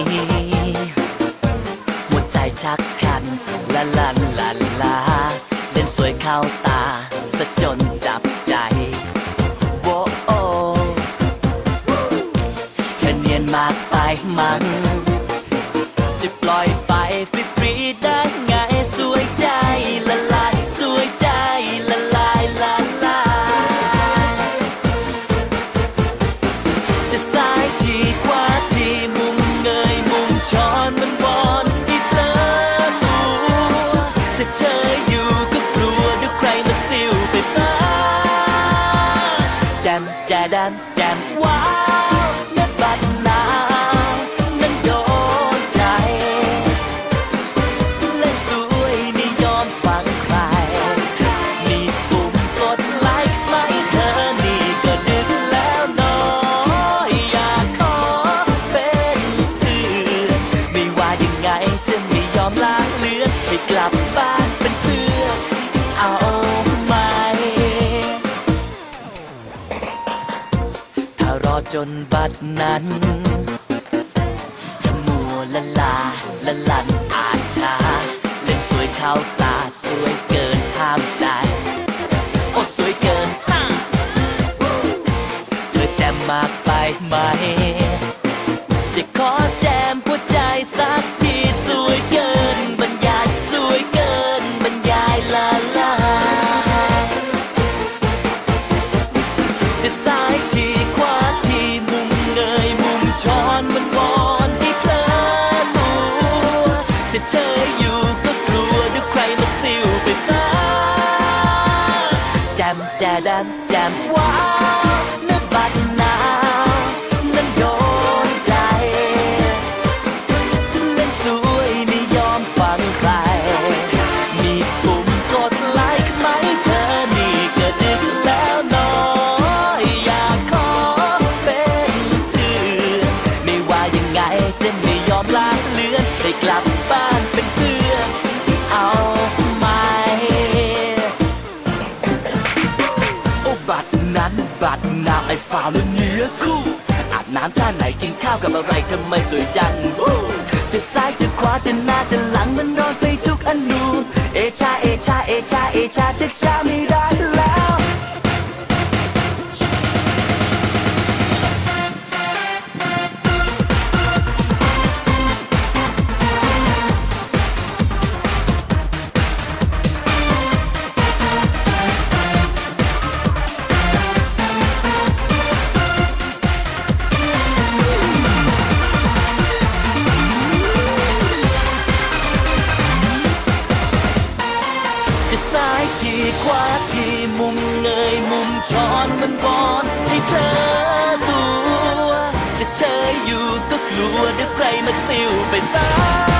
ณบัดนี้หัวใจชักกันละลันลาลาเล่นสวยเข้าตาสะจนจับใจโวโอเธอเนียนมากไปมั้ง จนบัดนั้นจะมัวละลาละลันอาจชาเล่นสวยเข้าตาสวยเกินห้ามใจ โอ้สวยเกินห้าเธอแจมมากไปไหม อนมันวอนให้เพลอตัวจะเชยอยู่ก็กลัวเดี๋ยวใครมาซิวไปซะแจมแจดแจมว้า อมลาเลือนให้กลับบ้านเป็นเพื่อนเอาไหมโอ้บัตรนั้นบัตรนาวไอ้ฟาวนั้นเนื้อคู่อาบน้ำท่าไหนกินข้าวกับอะไรทำไมสวยจังจะซ้ายจะขวาจะหน้าจะหลังมันนอนไปทุกอนูเอชาเอชาเอชาเอชาจะช้าไม่ได้ จะซ้ายทีขวาทีมุมเงยมุมช้อนมันบอนให้เพลอตัว จะเชยอยู่ก็กลัวเดี๋ยวใครมาซิวไปซะแ